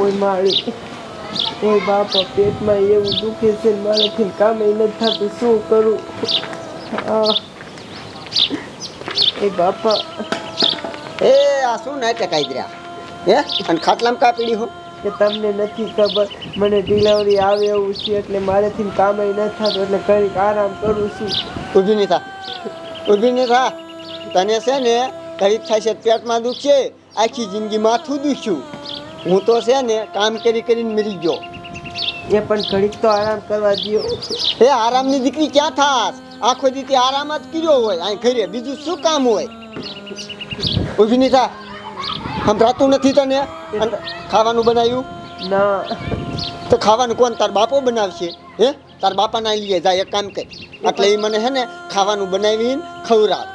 ઓય માળી ઓય બાપા પેટમાં એવું દુખે છે ને મારાથી કામે નથી થતું શું કરું? એ બાપા. એ આ શું નાટક આદર્યા હે? અને ખાટલામાં કા પીડી હો? કે તમને નથી ખબર. મને ડિલિવરી આવે એવું છે એટલે મારેથી કામે નથી થતું એટલે કઈ આરામ કરું છું. ઊભી નહીં થા. ઊભી નહીં થા. તને છે ને ઘડીક થાય છે પેટમાં દુખશે આખી જિંદગી માથું દુખ્યું. હું તો છે ને કામ કરી કરીને મરી ગયો. એ પણ ઘડીક તો આરામ કરવા દો એ આરામની દીકરી ક્યાં થાસ આખો દીથી આરામ જ કર્યો હોય અહીં ઘરે. બીજું શું કામ હોય? ઊભી નહીં થા. સંભળાતું નથી તને? ખાવાનું બનાવ્યું ના. તો ખાવાનું કોણ તાર બાપો બનાવશે? હે? તાર બાપાને આવી લે જાય એક કામ કર. એટલે એ મને હે ને ખાવાનું બનાવીને ખવડાવ.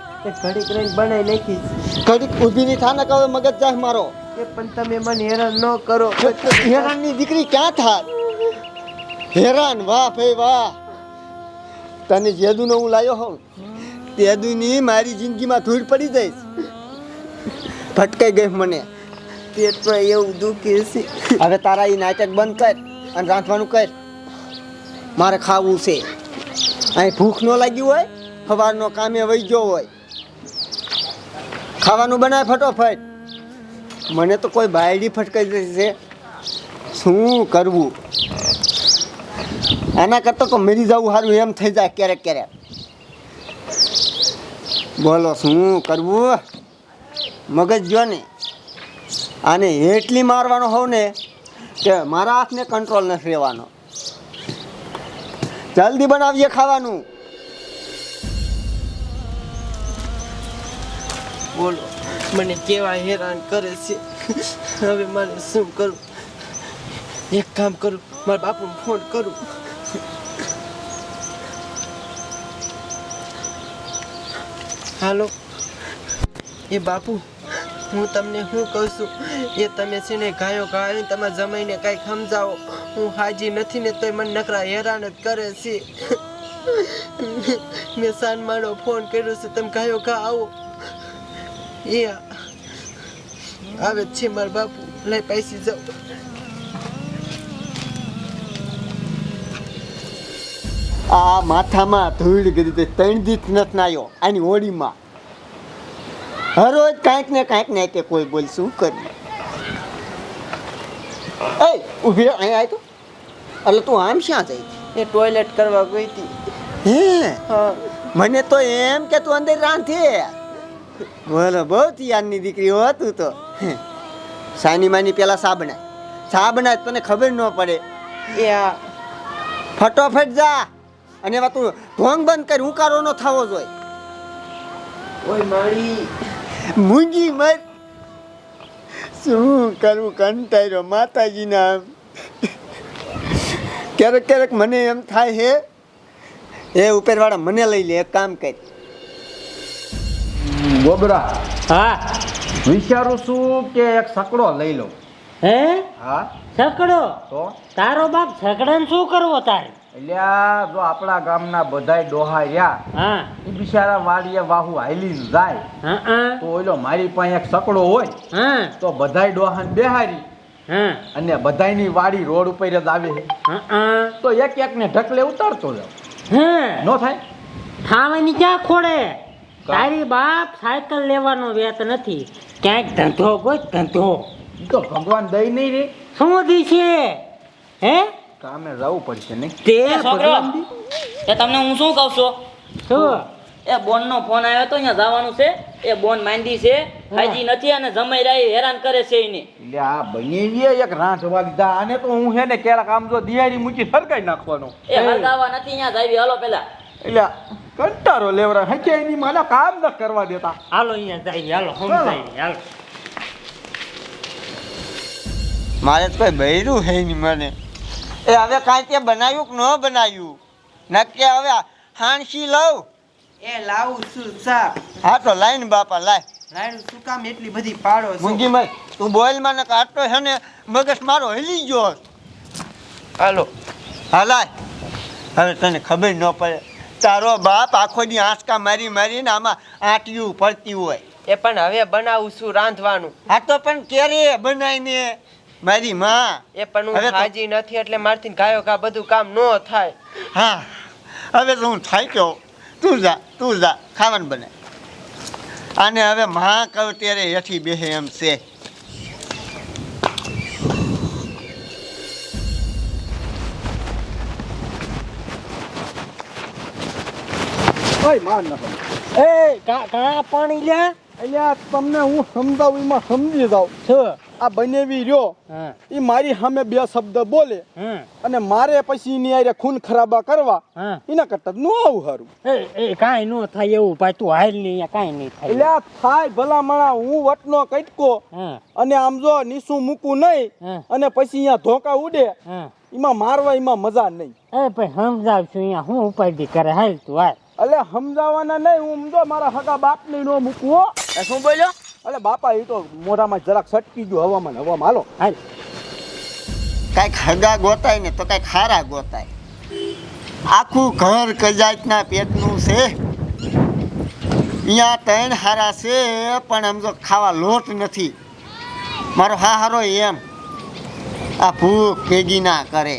ઘડીક રહીને બનાવી નાખી ઘડીક ઊભી નહીં થા ને કહે મગજ જાય મારો. એ પણ તમે મને હેરાન ન કરો. હેરાનની દીકરી ક્યાં થાત? હેરાન વાહ ભાઈ વાહ. તને જેદુનો હું લાવ્યો હોઉં તેદુની મારી જિંદગીમાં ધૂળ પડી જઈશ. ભટકાઈ ગઈ મને. પેટમાં એવું દુખે છે હવે તારા એ નાટક બંધ કર અને રાંધવાનું કર. મારે ખાવું છે. અહીં ભૂખ ન લાગી હોય સવારનો કામે વહી ગયો હોય. ખાવાનું બનાય ફટોફટ. મને તો કોઈ બાયડી ફટકાઈ દેશે શું કરવું? આના કરતાં તો મરી જવું સારું એમ થઈ જાય ક્યારેક ક્યારેક. બોલો, શું કરવું? મગજ જો ને? આને એટલી મારવાનો હોવ ને કે મારા હાથને કંટ્રોલ નથી રહેવાનો. જલ્દી બનાવીએ ખાવાનું. બોલો. મને કેવા હેરાન કરે છે. હવે મારે શું કરું? એક કામ કરું, મારા બાપુને ફોન કરું. હાલો, એ બાપુ, હું તમને શું કહું છું? એ તમે છે ને ગાયો ગાયો તમારા જમાઈને કાંઈક સમજાવો. હું હાજી નથી ને તોય મને નકરા હેરાન જ કરે છે. મેં સાન મારો ફોન કર્યો છે, તમે ગાયો ગા આવો. એ આવે છે મારા બાપુ. લઈ પૈસી જાઉં. આ માથામાં ધૂળ કરી દે ત્રણ દીત નથી આવ્યો આની હોળીમાં હરોજ કાંઈક ને કાંઈક ને કે કોઈ બોલ શું કરી એ ઊભી રહો, અહીં આય તો. એટલે તું આમ શ્યાં જઈ? એ ટોયલેટ કરવા ગઈ હતી. હે. મને તો એમ કે તું અંદર રાંધે. બોલો બહુ યાદની દીકરી હો તું. તો. સાની માની પેલા સાબણા. બનાય સા બનાય તો તને ખબર ન પડે. એ આ ફટોફટ જા. અને એમાં તું ઢોંગ બંધ કરી ઉકારો નો થવો જોઈએ ઓય મારી મૂંગી મર. શું કરવું કંટાયરો માતાજીના ક્યારેક ક્યારેક મને એમ થાય હે. એ ઉપરવાળા મને લઈ લે એક કામ કર. ગોબરા હા. વિચારું છું કે એક સકડો લઈ લઉં. હે? હા. સકડો? તો? તારો બાપ છકડાને શું કરવો તારે? એટલે જો આપણા ગામના બધાય ડોહા રહ્યા હા. એ બિચારા વાડીએ વાહુ હાલી જાય. તો ઓલો મારી પાસે એક સકડો હોય હા. તો બધાય ડોહા બેહારી હા. અને બધાયની વાડી રોડ ઉપર જ આવે. તો એક એક ને ઢકલે ઉતારતો જાવ હે. નો થાય? ખાવાની ક્યાં ખોડે? તારી બાપ સાયકલ લેવાનો વેત નથી. ક્યાંક ધંધો કોઈ ધંધો તો ભગવાન દઈ નહીં રે. શું દી છે? હે? કામે જવું પડશે ને તે છોકરો એ તમને હું શું કહું છું? શું? એ બોન નો ફોન આવ્યો તો અહીંયા જવાનું છે. એ બોન માંડી છે. હાજી નથી અને જમાઈ રહી હેરાન કરે છે એને. એટલે આ બની એક રાંચ વાગતા. આને તો હું છે ને કેળા કામ જો દિયારી મૂકી સરકાઈ નાખવાનો. એ હરગાવા નથી અહીંયા જાવી હાલો પેલા. એટલે કંટારો લેવરા હકે એની માલા કામ ન કરવા દેતા. હાલો અહીંયા જાય હાલો સમજાય હાલો. મારે તો કોઈ બૈરું હે નહીં મને. એ હવે કાંઈ તે બનાવ્યું કે ન બનાવ્યું? નક્કી હવે હાણસી લઉં? એ લાવું છું સા હા તો લાઈન બાપા લાય. રાયડું શું કામ એટલી બધી પાડો મૂંગી તું બોલમાં ને કાટતો છે ને મગજ મારો હેલી ગયો. હાલો. હા લાય. હવે તને ખબર ન પડે. તારો બાપ આખોની આંચકા મારી મારીને આમાં આંટિયું પડતી હોય. એ પણ હવે બનાવું છું રાંધવાનું. હા તો પણ ક્યારે બનાવીને? મારી માં. એ પણ હું હાજી નથી એટલે મારથી ગાયો ગા બધું કામ ન થાય. હા હવે તો હું થાક્યો તું જા તું જા ખાવાનું બને અને હવે મા કહું ત્યારે હેઠી બેહે એમ છે. ઓય માર ન એ કા કા પાણી લે. અલ્યા તમને હું સમજાવું એમાં સમજી જાઉં છે. આ બનેવી રહ્યો. એ મારી સામે બે શબ્દ બોલે. અને મારે પછી એની આરે ખૂન ખરાબા કરવા. એના કરતા નું આવું સારું એ એ કાંઈ ન થાય એવું ભાઈ તું હાલ નહીં અહીંયા કાંઈ નહીં થાય. એટલે થાય ભલા માણા હું વટનો કટકો. અને આમ જો નીસું મૂકું નહીં અને પછી અહીંયા ધોકા ઉડે એમાં મારવા એમાં મજા નહીં. એ ભાઈ સમજાવશું અહીંયા હું ઉપાધિ કરે હાલ તું હાલ. એટલે સમજાવવાના નહીં હું સમજો મારા હગા બાપને ન મૂકવું શું બોલ્યો? એટલે બાપા એ તો મોઢામાં જરાક સટકી ગયો હવામાન હવામાં હાલો હાલ. કાંઈક હગા ગોતાય ને તો કાંઈક હારા ગોતાય. આખું ઘર કજાતના પેટનું છે. અહીંયા ત્રણ હારા છે પણ એમ જો ખાવા લોટ નથી. મારો હા હારો એમ. આ ભૂખ ભેગી ના કરે.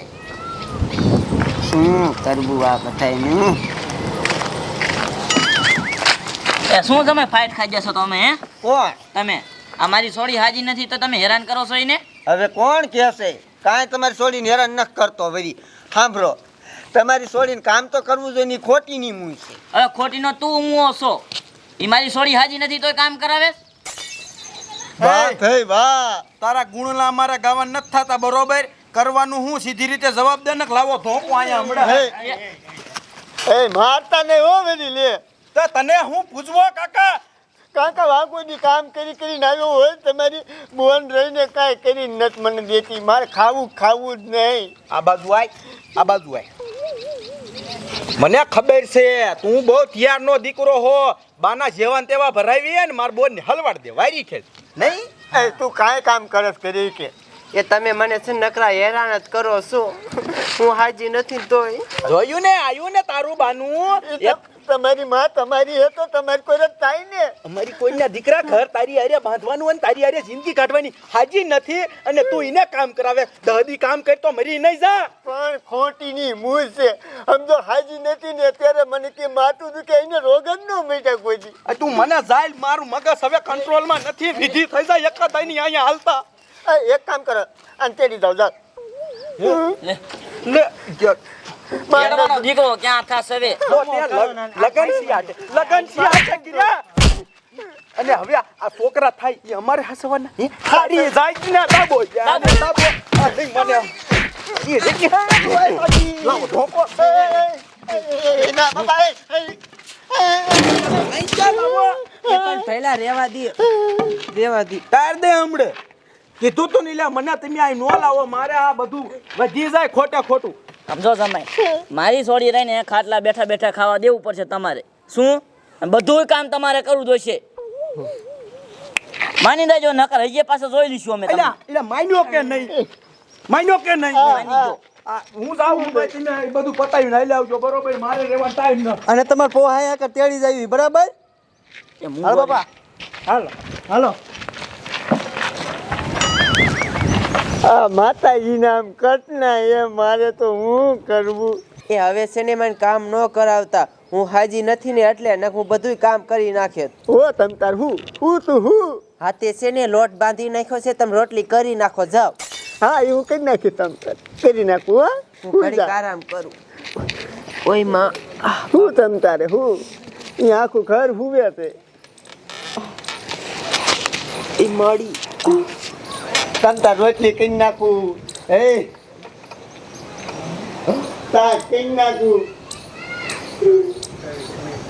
શું કરવું આ બધાયનું? એ શું તમે ફાઇટ ખાઈ જશો તમે હે? કોણ? તમે. અમારી સોડી હાજી નથી તો તમે હેરાન કરો છો એને? હવે કોણ કહેશે? કાંઈ તમારી સોડીને હેરાન ન કરતો વરી સાંભળો તમારી સોડીને કામ તો કરવું જોઈએ ની ખોટીની મૂળ છે. હવે ખોટીનો તું હું છો. એ મારી સોડી હાજી નથી તોય કામ કરાવે? વાહ ભાઈ વાહ. તારા ગુણલા અમારા ગાવા નથી થતા બરોબર? કરવાનું હું સીધી રીતે જવાબદાર લાવો ધોકો અહીંયા હમણાં. હે એ મારતા નહીં હો વેલી લે. તો તને હું પૂછવો કાકા? કાકા વાગોની કામ કરી કરીને આવ્યો હોય તમારી બોન રહીને કાંઈ કરી નથી મને દેતી. મારે ખાવું ખાવું જ નહીં. આ બાજુ આય આ બાજુ આય. મને ખબર છે તું બહુ નો દીકરો હો. બાના જેવાન તેવા ભરાવી ને માર બોન ને હલવાડ દે વારી ખેલ નહીં? તું કાંઈ કામ કરસ કરી કે. એ તમે મને છે નકરા હેરાન જ કરો છો. હું હાજી નથી તોય. જોયું ને આયું ને તારું બાનું? તમારી માં તમારી હે તો તમારી કોઈ રત થાય ને. અમારી કોઈના દીકરા ઘર તારી હારે બાંધવાનું અને તારી હારે જિંદગી કાઢવાની હાજી નથી અને તું એને કામ કરાવે. દહદી કામ કર તો મરી નહીં જા. પણ ખોટીની મૂળ છે. સમજો હાજી નથી ને અત્યારે મને કે માથું દુખે એને રોગ જ ન મેટા કોઈ. આ તું મને જાય મારું મગજ હવે કંટ્રોલમાં નથી. વિધિ થઈ જાય એક થાયની અહીંયા હાલતા. એક કામ કરો અને તેડી જાઓ જાઓ. લે લે દીકરો ક્યાં થાશે હવે જો ત્યાં લગ- લગન સિયાટે લગન સિયાટે અને હવે આ આ છોકરા થાય એ અમારે હસવાના. હે? હારી જાય કે ના દાબો યાર, દાબો. દાબો. મને એ જગ્યા લાવો ધોકો. એ, એ, એ, એ, ના બાબા એ, એ, એ, નહીં જા લાવો. એ પણ પહેલા રેવા દે. રેવા દે. તાર દે હમણે. કીધું તું નહીં મને તમે આ નો લાવો મારે આ બધું વધી જાય ખોટા ખોટું. સમજો સમય. મારી સોડી રહીને ખાટલા બેઠા બેઠા ખાવા દેવું પડશે તમારે. શું? અને બધું કામ તમારે કરવું જોઈશે માની દેજો નકર હજી પાસે જોઈ લઈશું અમે એટલે એલા માન્યો કે નહીં? માન્યો કે નહીં? હું જાઉં હું ભાઈ તમે બધું પતાવીને આવી આવજો બરોબર? મારે રહેવાનો ટાઈમ ન અને તમારે પોહાયા કર તેડી જાવી બરાબર? હાલો બાપા. હાલો હાલો. આ માતાજી નામ કટના એ મારે તો હું કરવું? એ હવે છે કામ ન કરાવતા. હું હાજી નથી ને એટલે ને હું બધું કામ કરી નાખે. હો તમ તાર હું? હું તું હું. હાથે છે ને લોટ બાંધી નાખ્યો છે તમે રોટલી કરી નાખો જાઓ. હા એવું કરી નાખ્યું તમ તાર. કરી નાખું હા? હું હું ઘડીક આરામ કરું. ઓયમાં. હું તમ તારે હું? એ આખું ઘર હુવે છે. એ મળી તાર રોટલી કરી નાખું. હે? તાર કરી નાખું.